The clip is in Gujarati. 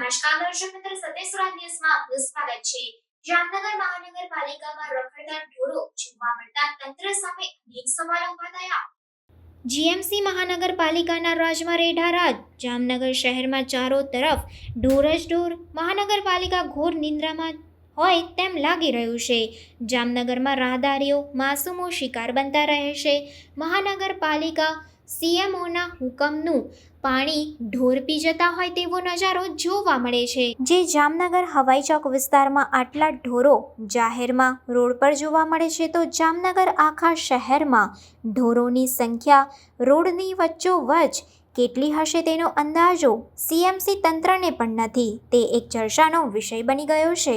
દર્શક મિત્ર સત્યસ્વરાજ ન્યૂઝમાં આપનું સ્વાગત છે. જામનગર મહાનગરપાલિકામાં રખડતા ઢોરો જોવા મળતા તંત્ર સામે અનેક સવાલો ઊભા થયા. જીએમસી મહાનગરપાલિકાના રાજમાં રેઢા રાજ. જામનગર શહેરમાં ચારો તરફ ઢોર જ ઢોર. મહાનગરપાલિકા ઘોર નિંદ્રામાં હોય તેમ લાગી રહ્યું છે. જામનગરમાં રાહદારીઓ, માસૂમો શિકાર બનતા રહે છે. મહાનગરપાલિકા સીએમઓના હુકમનું પાણી ઢોર પી જતા હોય તેવો નજારો જોવા મળે છે. જે જામનગર હવાઈ ચોક વિસ્તારમાં આટલા ઢોરો જાહેરમાં રોડ પર જોવા મળે છે, તો જામનગર આખા શહેરમાં ઢોરોની સંખ્યા રોડની વચ્ચોવચ કેટલી હશે તેનો અંદાજો સીએમસી તંત્રને પણ નથી. તે એક ચર્ચાનો વિષય બની ગયો છે.